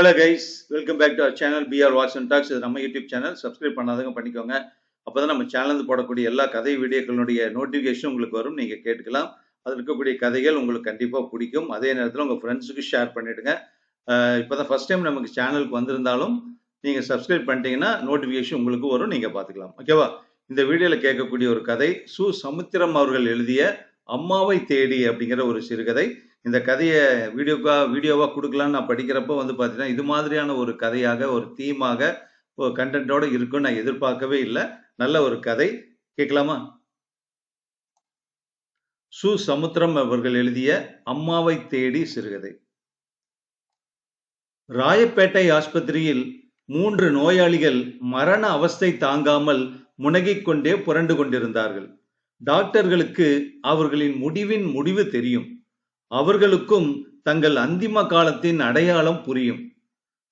Hello guys welcome back to our channel PR watts and talks இது நம்ம YouTube channel subscribe பண்ணாதவங்க பண்ணிக்கோங்க. அப்போ தான் நம்ம சேனல் போடக்கூடிய எல்லா கதை வீடியோக்களுடைய நோட்டிஃபிகேஷன் உங்களுக்கு வரும். நீங்கள் கேட்டுக்கலாம். அதில் இருக்கக்கூடிய கதைகள் உங்களுக்கு கண்டிப்பாக பிடிக்கும். அதே நேரத்தில் உங்கள் ஃப்ரெண்ட்ஸுக்கு ஷேர் பண்ணிடுங்க. இப்போ தான் ஃபர்ஸ்ட் டைம் நமக்கு சேனலுக்கு வந்திருந்தாலும் நீங்கள் சப்ஸ்கிரைப் பண்ணிட்டீங்கன்னா நோட்டிஃபிகேஷன் உங்களுக்கு வரும். நீங்கள் பார்த்துக்கலாம். ஓகேவா இந்த வீடியோவில் கேட்கக்கூடிய ஒரு கதை சு சமுத்திரம் அவர்கள் எழுதிய அம்மாவை தேடி அப்படிங்கிற ஒரு சிறுகதை. இந்த கதையை வீடியோக்கா வீடியோவாக கொடுக்கலான்னு நான் படிக்கிறப்போ வந்து பார்த்தீங்கன்னா இது மாதிரியான ஒரு கதையாக ஒரு தீமாக ஒரு கண்டென்ட்டோடு இருக்குன்னு நான் எதிர்பார்க்கவே இல்லை. நல்ல ஒரு கதை. கேட்கலாமா? சு. சமுத்திரம் அவர்கள் எழுதிய அம்மாவை தேடி சிறுகதை. ராயப்பேட்டை ஆஸ்பத்திரியில் மூன்று நோயாளிகள் மரண அவஸ்தை தாங்காமல் முனகிக் கொண்டே புரண்டு கொண்டிருந்தார்கள். டாக்டர்களுக்கு அவர்களின் முடிவின் முடிவு தெரியும். அவர்களுக்கும் தங்கள் அந்திம காலத்தின் அடையாளம் புரியும்.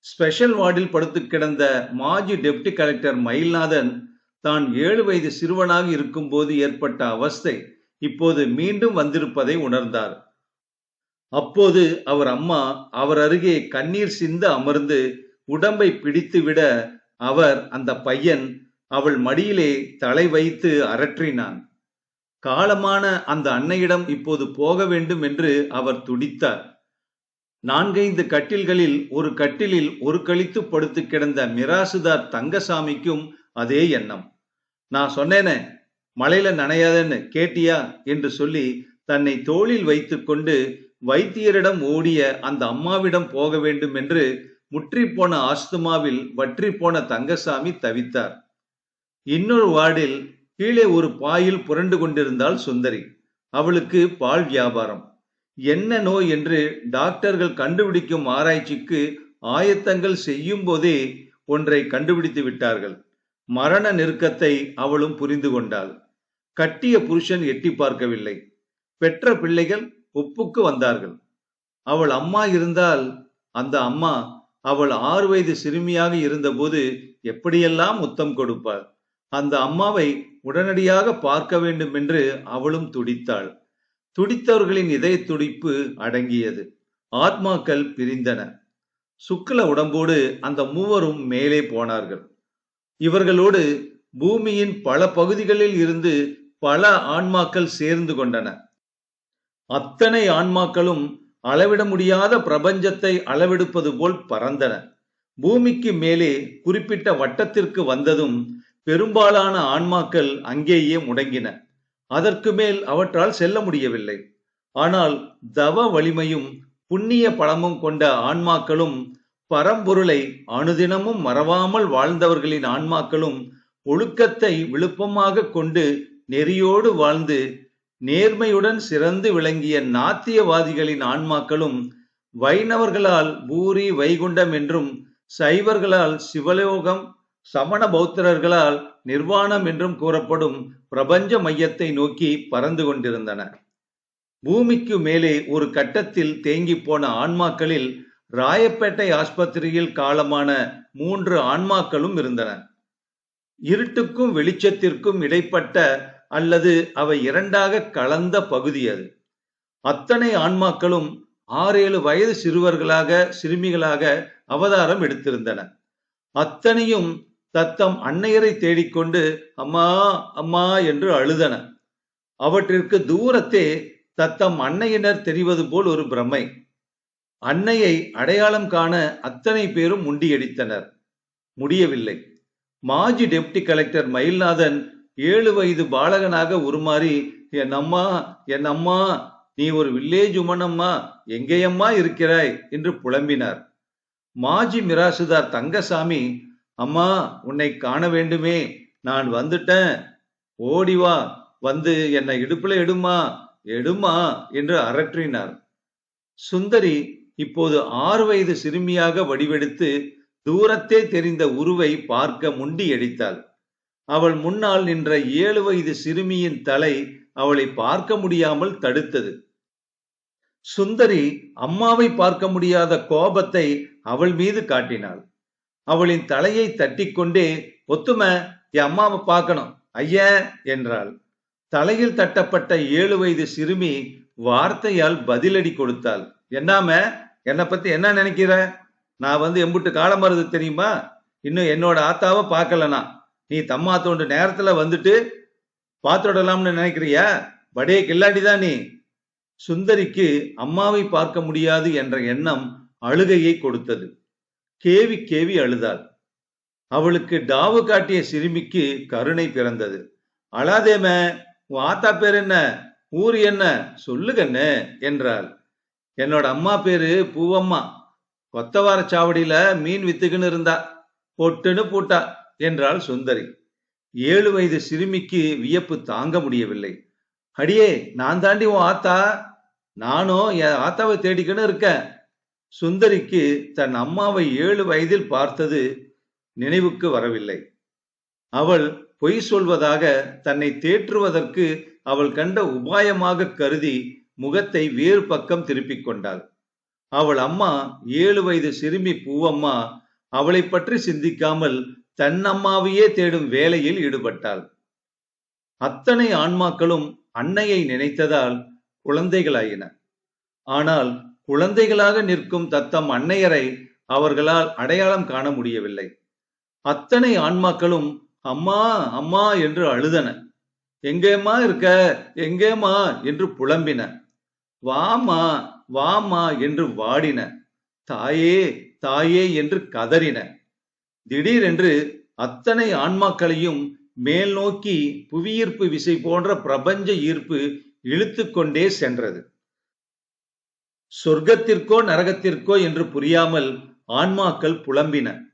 ஸ்பெஷல் வார்டில் படுத்து கிடந்த மாஜி டெப்டி கலெக்டர் மயில்நாதன் தான் ஏழு வயது சிறுவனாக இருக்கும்போது ஏற்பட்ட அவஸ்தை இப்போது மீண்டும் வந்திருப்பதை உணர்ந்தார். அப்போது அவர் அம்மா அவர் அருகே கண்ணீர் சிந்த அமர்ந்து உடம்பை பிடித்துவிட அவர் அந்த பையன் அவள் மடியிலே தலை வைத்து அரற்றினான். காலமான அந்த அன்னையிடம் இப்போது போக வேண்டும் என்று அவர் துடித்தார். நான்கைந்து கட்டில்களில் ஒரு கட்டிலில் ஒரு கழித்து படுத்து கிடந்த மிராசுதார் தங்கசாமிக்கும் அதே எண்ணம். நான் சொன்னேனே மலையில நனையாதன்னு கேட்டியா? என்று சொல்லி தன்னை தோளில் வைத்துக்கொண்டு வைத்தியரிடம் ஓடிய அந்த அம்மாவிடம் போக வேண்டும் என்று முற்றிப்போன ஆஸ்துமாவில் வற்றி போன தங்கசாமி தவித்தார். இன்னொரு வார்டில் கீழே ஒரு பாயில் புரண்டு கொண்டிருந்தாள் சுந்தரி. அவளுக்கு பால் வியாபாரம். என்ன நோய் என்று டாக்டர்கள் கண்டுபிடிக்கும் ஆராய்ச்சிக்கு ஆயத்தங்கள் செய்யும் போதே ஒன்றை கண்டுபிடித்து விட்டார்கள். மரண நெருக்கத்தை அவளும் புரிந்து கொண்டாள். கட்டிய புருஷன் எட்டி பார்க்கவில்லை. பெற்ற பிள்ளைகள் ஒப்புக்கு வந்தார்கள். அவள் அம்மா இருந்தால் அந்த அம்மா அவள் ஆறு வயது சிறுமியாக இருந்தபோது எப்படியெல்லாம் முத்தம் கொடுப்பாள்? அந்த அம்மாவை உடனடியாக பார்க்க வேண்டும் என்று அவளும் துடித்தாள். துடித்தவர்களின் இதய துடிப்பு அடங்கியது. ஆத்மாக்கள் பிரிந்தன. சுக்ல உடம்போடு அந்த மூவரும் மேலே போனார்கள். இவர்களோடு பூமியின் பல பகுதிகளில் இருந்து பல ஆன்மாக்கள் சேர்ந்து கொண்டன. அத்தனை ஆன்மாக்களும் அளவிட முடியாத பிரபஞ்சத்தை அளவெடுப்பது போல் பறந்தன. பூமிக்கு மேலே குறிப்பிட்ட வட்டத்திற்கு வந்ததும் பெரும்பாலான ஆன்மாக்கள் அங்கேயே முடங்கின. அதற்கு மேல் அவற்றால் செல்ல முடியவில்லை. ஆனால் தவ வலிமையும் புண்ணிய பலமும் கொண்ட ஆன்மாக்களும் பரம்பொருளை அனுதினமும் மறவாமல் வாழ்ந்தவர்களின் ஆன்மாக்களும் ஒழுக்கத்தை விழுப்பமாக கொண்டு நெறியோடு வாழ்ந்து நேர்மையுடன் சிறந்து விளங்கிய நாத்தியவாதிகளின் ஆன்மாக்களும் வைணவர்களால் பூரி வைகுண்டம் என்றும் சைவர்களால் சிவலோகம் சமண பௌத்தரர்களால் நிர்வாணம் என்றும் கூறப்படும் பிரபஞ்ச மையத்தை நோக்கி பறந்து கொண்டிருந்தன. பூமிக்கு மேலே ஒரு கட்டத்தில் தேங்கி போன ஆன்மாக்களில் ராயப்பேட்டை ஆஸ்பத்திரியில் காலமான மூன்று ஆன்மாக்களும் இருந்தன. இருட்டுக்கும் வெளிச்சத்திற்கும் இடைப்பட்ட அல்லது அவை இரண்டாக கலந்த பகுதி அது. அத்தனை ஆன்மாக்களும் ஆறேழு வயது சிறுவர்களாக சிறுமிகளாக அவதாரம் எடுத்திருந்தன. அத்தனையும் தத்தம் அன்னையரை தேடிக்கொண்டு அம்மா அம்மா என்று அழுதன. அவற்றிற்கு தூரத்தே தத்தம் அன்னையினர் தெரிவது போல் ஒரு பிரமை அன்னையை அடையாளம் காண அத்தனை பேரும் முண்டியடித்தனர். முடியவில்லை. மாஜி டெப்டி கலெக்டர் மயில்நாதன் ஏழு வயது பாலகனாக உருமாறி என் அம்மா என் அம்மா நீ ஒரு வில்லேஜ் உமனம்மா எங்கேயம்மா இருக்கிறாய்? என்று புலம்பினார். மாஜி மிராசுதார் தங்கசாமி அம்மா உன்னை காண வேண்டுமே நான் வந்துட்டேன். ஓடி வா வந்து என்னை இடுப்புல எடுமா எடுமா என்று அரற்றினார். சுந்தரி இப்போது ஆறு வயது சிறுமியாக வடிவெடுத்து தூரத்தே தெரிந்த உருவை பார்க்க முண்டி அடித்தாள். அவள் முன்னால் நின்ற ஏழு வயது சிறுமியின் தலை அவளை பார்க்க முடியாமல் தடுத்தது. சுந்தரி அம்மாவை பார்க்க முடியாத கோபத்தை அவள் மீது காட்டினாள். அவளின் தலையை தட்டிக்கொண்டே ஒத்தும என் அம்மாவை பார்க்கணும் ஐய என்றாள். தலையில் தட்டப்பட்ட ஏழு வயது சிறுமி வார்த்தையால் பதிலடி கொடுத்தாள். என்னாம என்னை பத்தி என்ன நினைக்கிற? நான் வந்து எம்புட்டு காலம் வருது தெரியுமா? இன்னும் என்னோட ஆத்தாவை பார்க்கலனா? நீ தம்மா தோண்டு நேரத்துல வந்துட்டு பார்த்துடலாம்னு நினைக்கிறியா? படே கில்லாடிதான் நீ. சுந்தரிக்கு அம்மாவை பார்க்க முடியாது என்ற எண்ணம் அழுகையை கொடுத்தது. கேவி கேவி அழுதாள். அவளுக்கு டாவு காட்டிய சிறுமிக்கு கருணை பிறந்தது. அழாதேம உன் ஆத்தா பேர் என்ன? ஊர் என்ன? சொல்லுகண்ணு என்றாள். என்னோட அம்மா பேரு பூவம்மா. கொத்தவார சாவடியில மீன் வித்துக்குன்னு இருந்தா பொட்டுன்னு பூட்டா என்றாள் சுந்தரி. ஏழு வயது சிறுமிக்கு வியப்பு தாங்க முடியவில்லை. அடியே நான் தாண்டி உன் ஆத்தா? நானும் என் ஆத்தாவை தேடிக்கின்னு இருக்கேன். சுந்தரிக்கு தன் அம்மாவை ஏழு வயதில் பார்த்தது நினைவுக்கு வரவில்லை. அவள் பொய் சொல்வதாக தன்னை தேற்றுவதற்கு அவள் கண்ட உபாயமாக கருதி முகத்தை வேறு பக்கம் திருப்பிக் கொண்டாள். அவள் அம்மா ஏழு வயது சிறுமி பூவம்மா அவளை பற்றி சிந்திக்காமல் தன் அம்மாவையே தேடும் வேலையில் ஈடுபட்டாள். அத்தனை ஆன்மாக்களும் அன்னையை நினைத்ததால் குழந்தைகளாயின. ஆனால் குழந்தைகளாக நிற்கும் தத்தம் அன்னையரை அவர்களால் அடையாளம் காண முடியவில்லை. அத்தனை ஆன்மாக்களும் அம்மா அம்மா என்று அழுதன. எங்கேம்மா இருக்க? எங்கேம்மா? என்று புலம்பின. வாமா வாமா என்று வாடின. தாயே தாயே என்று கதறின. திடீரென்று அத்தனை ஆன்மாக்களையும் மேல் நோக்கி புவியீர்ப்பு விசை போன்ற பிரபஞ்ச ஈர்ப்பு இழுத்து கொண்டே சென்றது. சொர்க்கத்திற்கோ நரகத்திற்கோ என்று புரியாமல் ஆன்மாக்கள் புலம்பின.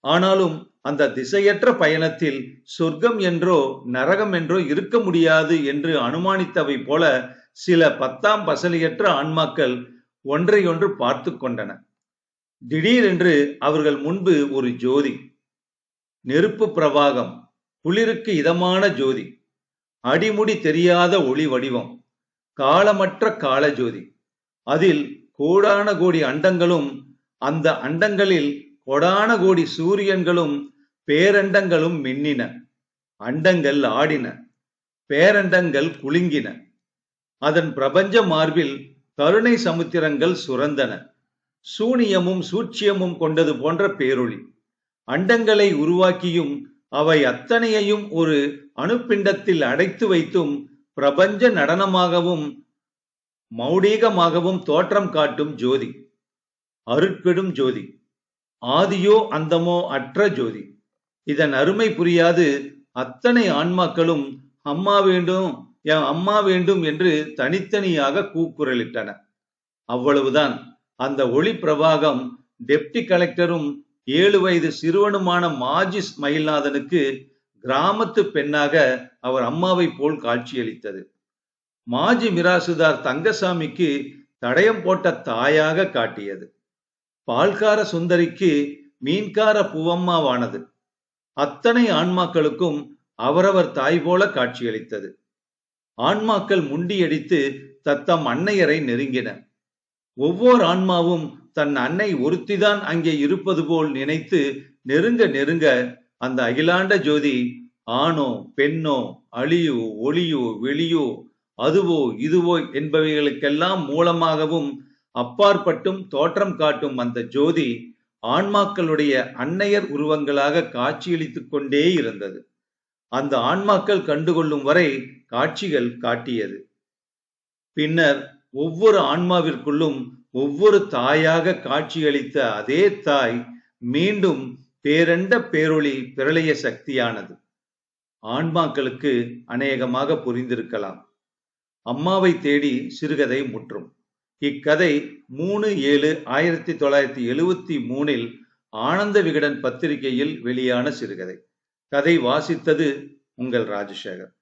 ஆனாலும் அந்த திசையற்ற பயணத்தில் சொர்க்கம் என்றோ நரகம் என்றோ இருக்க முடியாது என்று அனுமானித்தவை போல சில பத்தாம் பசலியற்ற ஆன்மாக்கள் ஒன்றையொன்று பார்த்து கொண்டன. திடீரென்று அவர்கள் முன்பு ஒரு ஜோதி. நெருப்பு பிரவாகம் குளிருக்கு இதமான ஜோதி. அடிமுடி தெரியாத ஒளி வடிவம் காலமற்ற காலஜோதி. அதில் கோடான கோடி அண்டங்களும் அந்த அண்டங்களில் கொடான கோடி சூரியன்களும் பேரண்டங்களும் மின்னின. அண்டங்கள் ஆடின பேரண்டங்கள் குலுங்கின. அதன் பிரபஞ்ச மார்பில் கருணை சமுத்திரங்கள் சுரந்தன. சூனியமும் சூட்சியமும் கொண்டது போன்ற பேரொளி. அண்டங்களை உருவாக்கியும் அவை அத்தனையையும் ஒரு அணுப்பிண்டத்தில் அடைத்து வைத்தும் பிரபஞ்ச நடனமாகவும் மௌடீகமாகவும் தோற்றம் காட்டும் ஜோதி. அருட்பெடும் ஜோதி. ஆதியோ அந்தமோ அற்ற ஜோதி. இதன் அருமை புரியாது அத்தனை ஆன்மாக்களும் அம்மா வேண்டும் என் அம்மா வேண்டும் என்று தனித்தனியாக கூக்குரலிட்டன. அவ்வளவுதான். அந்த ஒளி பிரவாகம் டெப்டி கலெக்டரும் ஏழு வயது சிறுவனுமான மாஜிஸ் மயில்நாதனுக்கு கிராமத்து பெண்ணாக அவர் அம்மாவை போல் காட்சியளித்தது. மாஜி மிராசுதார் தங்கசாமிக்கு தடயம் போட்ட தாயாக காட்டியது. பால்கார சுந்தரிக்கு மீன்கார பூவம்மாவானது. அத்தனை ஆன்மாக்களுக்கும் அவரவர் தாய் போல காட்சியளித்தது. ஆன்மாக்கள் முண்டியடித்து தத்தம் அன்னையரை நெருங்கின. ஒவ்வொரு ஆன்மாவும் தன் அன்னை ஒருத்திதான் அங்கே இருப்பது போல் நினைத்து நெருங்க நெருங்க அந்த அகிலாண்ட ஜோதி ஆணோ பெண்ணோ அழியோ ஒளியோ வெளியோ அதுவோ இதுவோ என்பவைகளுக்கெல்லாம் மூலமாகவும் அப்பாற்பட்டும் தோற்றம் காட்டும் அந்த ஜோதி ஆன்மாக்களுடைய அன்னையர் உருவங்களாக காட்சியளித்துக் கொண்டே இருந்தது. அந்த ஆன்மாக்கள் கண்டுகொள்ளும் வரை காட்சிகள் காட்டியது. பின்னர் ஒவ்வொரு ஆன்மாவிற்குள்ளும் ஒவ்வொரு தாயாக காட்சியளித்த அதே தாய் மீண்டும் பேரண்ட பேரொளி பிரளய சக்தியானது. ஆன்மாக்களுக்கு அநேகமாக புரிந்திருக்கலாம். அம்மாவை தேடி சிறுகதை முற்றும். இக்கதை மூணு ஏழு ஆயிரத்தி தொள்ளாயிரத்தி எழுவத்தி மூணில் ஆனந்த விகடன் பத்திரிகையில் வெளியான சிறுகதை. கதை வாசித்தது உங்கள் ராஜசேகர்.